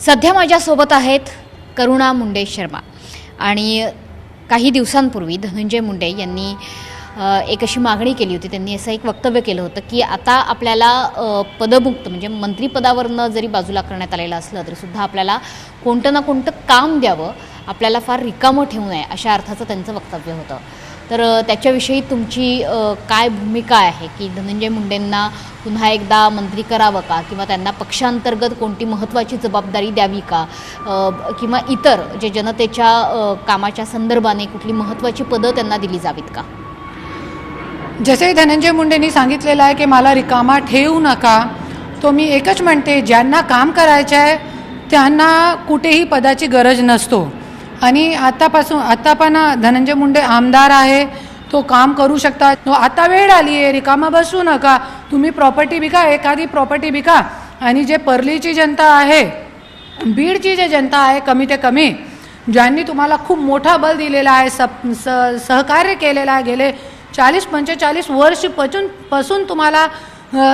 सध्या माझ्यासोबत आहेत करुणा मुंडे शर्मा. आणि काही दिवसांपूर्वी धनंजय मुंडे यांनी एक अशी मागणी केली होती. त्यांनी असं एक वक्तव्य केलं होतं की आता आपल्याला पदमुक्त म्हणजे मंत्रिपदावरनं जरी बाजूला करण्यात आलेलं असलं तरीसुद्धा आपल्याला कोणतं ना कोणतं काम द्यावं आपल्याला फार रिकामं ठेवू नये अशा अर्थाचं त्यांचं वक्तव्य होतं. तर त्याच्याविषयी तुमची काय भूमिका आहे? की धनंजय मुंडेंना पुन्हा एकदा मंत्री करावं का? किंवा त्यांना पक्षांतर्गत कोणती महत्त्वाची जबाबदारी द्यावी का? किंवा इतर जे जनतेच्या कामाच्या संदर्भाने कुठली महत्त्वाची पदं त्यांना दिली जावीत का? जसे धनंजय मुंडेंनी सांगितलेलं आहे की मला रिकामा ठेवू नका. तो मी एकच म्हणते ज्यांना काम करायचं आहे त्यांना कुठेही पदाची गरज नसतो. आणि आतापासून आता पण धनंजय मुंडे आमदार आहे. तो काम करू शकता तो आता वेळ आली आहे. रिकामा बसू नका. तुम्ही प्रॉपर्टी विका. एखादी प्रॉपर्टी विका. आणि जे परलीची जनता आहे बीडची जे जनता आहे कमी ते कमी ज्यांनी तुम्हाला खूप मोठा बल दिलेला आहे सप स सहकार्य केलेलं आहे गेले चाळीस पंचेचाळीस वर्ष पचून पासून तुम्हाला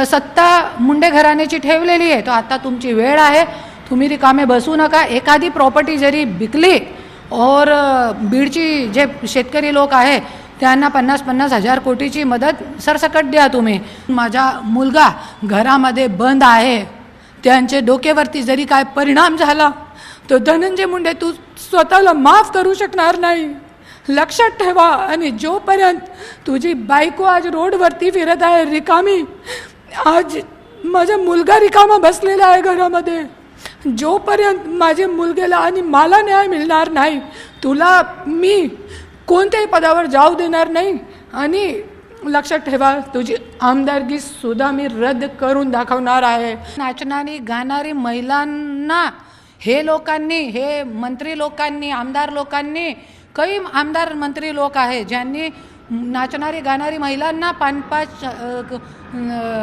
सत्ता मुंडे घराण्याची ठेवलेली आहे. तो आता तुमची वेळ आहे. तुम्ही रिकामे बसू नका. एखादी प्रॉपर्टी जरी विकली और बीडची जे शेतकरी लोक आहे त्यांना पन्नास पन्नास हजार कोटीची मदत सरसकट द्या तुम्ही. माझा मुलगा घरामध्ये बंद आहे. त्यांचे डोक्यावरती जरी काय परिणाम झाला तर धनंजय मुंडे तू स्वतःला माफ करू शकणार नाही. लक्षात ठेवा आणि जोपर्यंत तुझी बायको आज रोडवरती फिरत आहे रिकामी आज माझा मुलगा रिकामा बसलेला आहे घरामध्ये. जोपर्यंत माझ्या मुलगेला आणि मला न्याय मिळणार नाही तुला मी कोणत्याही पदावर जाऊ देणार नाही. आणि लक्षात ठेवा तुझी आमदारकी सुद्धा मी रद्द करून दाखवणार आहे. नाचणारी गाणारी महिलांना हे लोकांनी हे मंत्री लोकांनी आमदार लोकांनी काही आमदार मंत्री लोक आहे ज्यांनी नाचणारी गाणारी महिलांना पाच पाच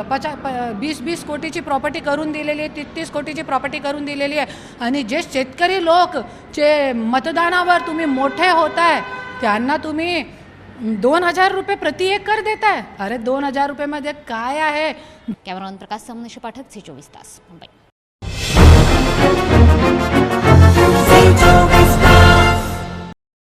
पचा प वीस वीस कोटीची प्रॉपर्टी करून दिलेली आहे तीस कोटीची प्रॉपर्टी करून दिलेली आहे. आणि जे शेतकरी लोक जे मतदानावर तुम्ही मोठे होत आहे त्यांना तुम्ही दोन हजार रुपये प्रति एकर देताय. अरे दोन हजार रुपयेमध्ये काय आहे? कॅमेरामॅन प्रकाश समनेशी पाठक चे चोवीस तास मुंबई.